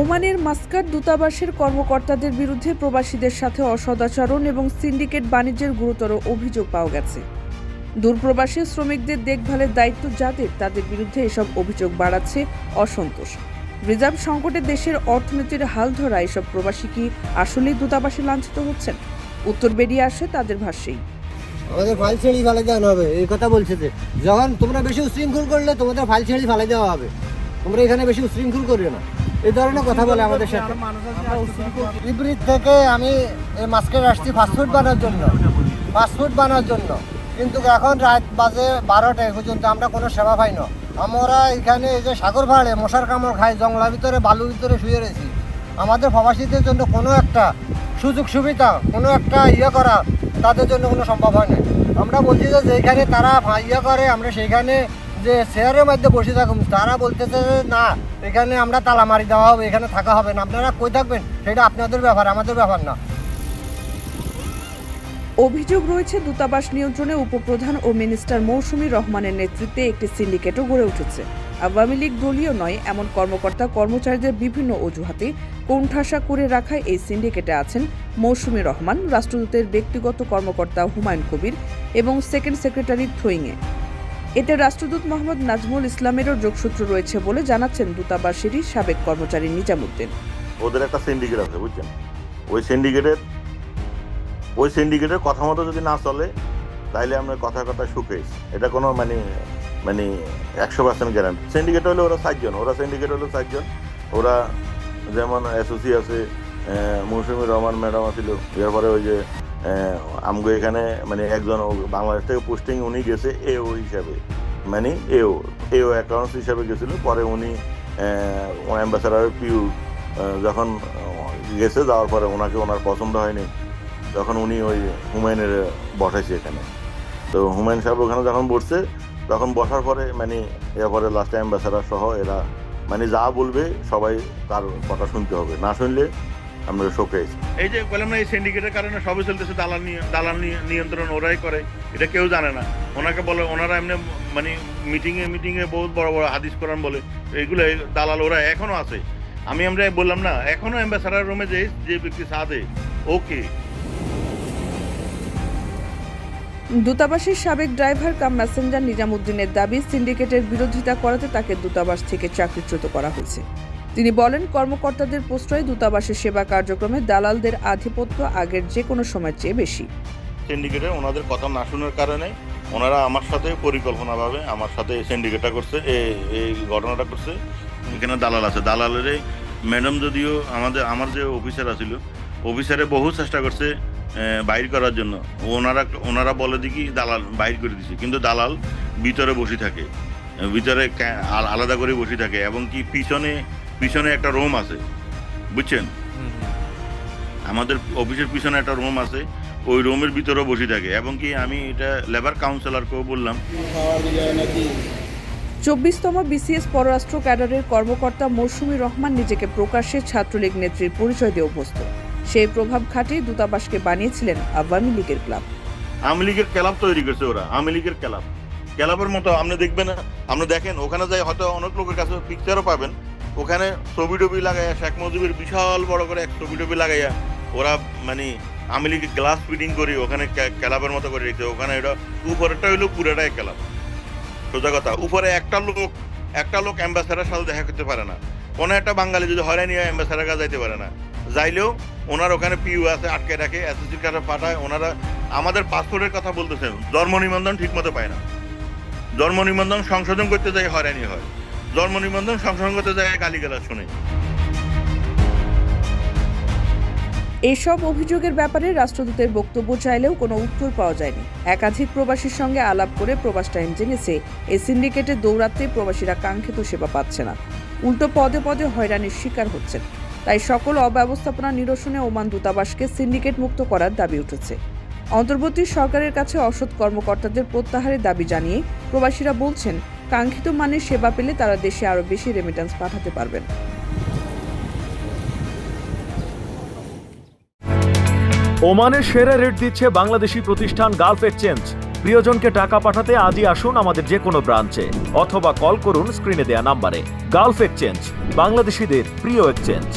ওমানের মাস্কাট দূতাবাসের কর্মকর্তাদের বিরুদ্ধে প্রবাসীদের সাথে অসদাচরণ এবং সিন্ডিকেট বাণিজ্যের গুরুতর অভিযোগ পাওয়া গেছে। দূরপ্রবাসী শ্রমিকদের দেখভালের দায়িত্ব যাদের, তাদের বিরুদ্ধে এসব অভিযোগ বাড়াচ্ছে অসন্তোষ। রিজার্ভ সংকটে দেশের অর্থনীতির হাল ধরা, এসব প্রবাসী কি আসলেই দূতাবাসে লাঞ্ছিত হচ্ছেন? উত্তর বেরিয়ে আসে তাদের ভাষ্যেই। আমাদের ফাইল ছেড়ে ফেলে দেওয়া হবে, এই কথা বলছে যে, যখন তোমরা বেশি উশৃঙ্খল করলে তোমাদের ফাইল ছেড়ে ফেলে দেওয়া হবে। তোমরা এখানে বেশি উশৃঙ্খল করিও না। এই ধরনের কথা বলে আমাদের সাথে। ইব্রিত থেকে আমি এই মাস্কের আসছি ফাস্টফুড বানার জন্য। ফাস্টফুড বানার জন্য। কিন্তু এখন রাত বাজে বারোটা এ পর্যন্ত আমরা কোনো সেবা পাই না। আমরা এখানে এই যে সাগর পাহাড়ে মশার কামড় খাই, জঙ্গলার ভিতরে বালুর ভিতরে শুয়ে রয়েছি। আমাদের প্রবাসীদের জন্য কোনো একটা সুযোগ সুবিধা, কোনো একটা ইয়ে করা তাদের জন্য কোনো সম্ভব হয় না। আমরা বলছি যে যেখানে তারা ইয়ে করে, আমরা সেইখানে যে শেয়ারের মধ্যে বসে থাকুন, তারা বলতেছে যে, না, এখানে আমরা তালা মারি দেওয়া হবে, এখানে থাকা হবে না। আপনারা কই থাকবেন? সেটা আপনাদের ব্যাপার, আমাদের ব্যাপার না। অভিযোগ রয়েছে, দূতাবাস নিয়ন্ত্রণে উপপ্রধান ও মিনিস্টার মৌসুমী রহমানের নেতৃত্বে একটি সিন্ডিকেটও গড়ে উঠেছে। আওয়ামী লীগ দলীয় নয়, এমন কর্মকর্তা, কর্মচারীদের বিভিন্ন অজুহাতে কোণঠাসা করে রাখায় এই সিন্ডিকেটে আছেন মৌসুমী রহমান, রাষ্ট্রদূতের ব্যক্তিগত কর্মকর্তা হুমায়ুন কবির এবং সেকেন্ড সেক্রেটারি থ্রোয়িংয়ে এতে রাষ্ট্রদূত মোহাম্মদ নাজমুল ইসলামেরও যোগসূত্র রয়েছে বলে জানাচ্ছেন দূতাবাসেরই সাবেক কর্মচারী নিজামুদ্দিন। ওদের একটা সিন্ডিকেট আছে, বুঝছেন? ওই সিন্ডিকেটের ওই সিন্ডিকেটের কথা মতো যদি না চলে তাহলে আমরা কথা কথা সুকেশ এটা কোনো মানে মানে একশো পার্সেন্ট গ্যারান্টি সিন্ডিকেট হলে ওরা চারজন ওরা সিন্ডিকেট হলো চারজন ওরা যেমন এসওসি আছে মৌসুমী রহমান ম্যাডাম আছিল। এরপরে ওই যে আমগো এখানে মানে একজন বাংলাদেশ থেকে পোস্টিং উনি গেছে এও হিসাবে। মানে এও এও অ্যাকাউন্টস হিসাবে গেছিল। পরে উনি অ্যাম্বাসাডার পিউ যখন গেছে যাওয়ার পরে ওনাকে ওনার পছন্দ হয়নি, তখন উনি ওই হুমায়ুনের বসাইছে এখানে। তো হুমায়ুন সাহেব ওখানে যখন বসছে, তখন বসার পরে মানে এরপরে লাস্ট অ্যাম্বাসাডার সহ এরা মানে যা বলবে সবাই তার কথা শুনতে হবে। না শুনলে আমরা শোকেজ এই যে বললাম না এই সিন্ডিকেটের কারণে সবই চলতেছে দালাল নিয়ে- দালাল নিয়ন্ত্রণ ওরাই করে। এটা কেউ জানে না। ওনাকে বলে ওনারা এমনি মানে মিটিংয়ে মিটিংয়ে বহুত বড় বড় হাদিস কোরআন বলে। এগুলো দালাল ওরা এখনও আছে। আমি আমরা বললাম না এখনও অ্যাম্বাসাডার রুমে যে যে ব্যক্তি সাদে ওকে দূতাবাসের সাবেক ড্রাইভার কাম মেসেঞ্জার নিজামুদ্দিনের দাবি সিন্ডিকেটের বিরোধিতা করাতে তাকে দূতাবাস থেকে চাকরিচ্যুত করা হয়েছে। তিনি বলেন, কর্মকর্তাদের প্রশ্রয় দূতাবাসের সেবা কার্যক্রমে দালালদের আধিপত্য আগের যে কোনো সময়ের চেয়ে বেশি। সিন্ডিকেটে ওনাদের কথা না শোনার কারণে ওনারা আমার সাথে পরিকল্পনাভাবে আমার সাথে সিন্ডিকেটটা করছে এই ঘটনাটা করছে, এখানে দালাল আছে। দালালের ম্যাডাম যদিও আমাদের, আমার যে অফিসার আছিল অফিসারে বহু চেষ্টা করছে বাইর করার জন্য। ওনারা ওনারা বলে দেখি দালাল বাইর করে দিছে, কিন্তু দালাল ভিতরে বসে থাকে, ভিতরে আলাদা করে বসে থাকে এবং কি পিছনে পিছনে একটা রুম আছে বুঝছেন? আমাদের অফিসের পিছনে একটা রুম আছে ওই রুমের ভিতরেও বসে থাকে। এবং কি আমি এটা লেবার কাউন্সিলরকেও বললাম। চব্বিশতম বিসিএস পররাষ্ট্র ক্যাডারের কর্মকর্তা মৌসুমী রহমান নিজেকে প্রকাশ্যে ছাত্রলীগ নেত্রীর পরিচয় দিয়ে অভ্যস্ত। সেই প্রভাব খাটিয়ে দূতাবাসকে বানিয়েছিলেন আওয়ামী লীগের ক্লাব। আওয়ামী লীগের ক্লাব তৈরি করেছে ওরা আওয়ামী লীগের ক্লাব। ক্লাবের মতো আপনি দেখবেন আপনি দেখেন ওখানে যাই হয়তো অনেক লোকের কাছে পিকচারও পাবেন। ওখানে ছবি টবি লাগাইয়া, শেখ মুজিবের বিশাল বড় করে এক ছবি টবি লাগাইয়া, ওরা মানে আমি লীগের গ্লাস ফিটিং করি, ওখানে কে- ক্লাবের মতো করে রেখেছে ওখানে এটা উপরেরটা হইল পুরোটাই ক্লাব সোজা কথা, উপরে একটা লোক একটা লোক অ্যাম্বাসাডার সাথে দেখা করতে পারে না। কোনো একটা বাঙালি যদি হয়রানি হয় অ্যাম্বাসাডার কাছে যাইতে পারে না। যাইলেও ওনার ওখানে পিউ আছে, আটকে রাখে এসএসসির কাছে পাঠায়, ওনারা আমাদের পাসপোর্টের কথা বলতেছেন, জন্ম নিবন্ধন ঠিক মতো পায় না। জন্ম নিবন্ধন সংশোধন করতে যাই হয়রানি হয়। জন্ম নিবন্ধন করতে যায় গালিগালা শুনে। এসব অভিযোগের ব্যাপারে রাষ্ট্রদূতের বক্তব্য চাইলেও কোনো উত্তর পাওয়া যায়নি। একাধিক প্রবাসীর সঙ্গে আলাপ করে প্রবাস টাইম জেনেছে এই সিন্ডিকেটে দৌড়াতে প্রবাসীরা কাঙ্ক্ষিত সেবা পাচ্ছে না। উল্টো পদে পদে হয়রানির শিকার হচ্ছেন। তাই সকল অব্যবস্থাপনা নিরসনে ওমান দূতাবাসকে সিন্ডিকেট মুক্ত করার দাবি উঠেছে। অন্তর্বর্তী সরকারের কাছে অসৎ কর্মকর্তাদের প্রত্যাহারের দাবি জানিয়ে প্রবাসীরা বলছেন কাঙ্ক্ষিত মানের সেবা পেলে তারা দেশে আরও বেশি রেমিটেন্স পাঠাতে পারবেন। ওমানের সেরা রেট দিচ্ছে বাংলাদেশি প্রতিষ্ঠান গালফ এক্সচেঞ্জ। প্রিয়জনকে টাকা পাঠাতে আজই আসুন আমাদের যে কোনো ব্রাঞ্চে, অথবা কল করুন স্ক্রিনে দেয়া নাম্বারে। গালফ এক্সচেঞ্জ, বাংলাদেশিদের প্রিয় এক্সচেঞ্জ।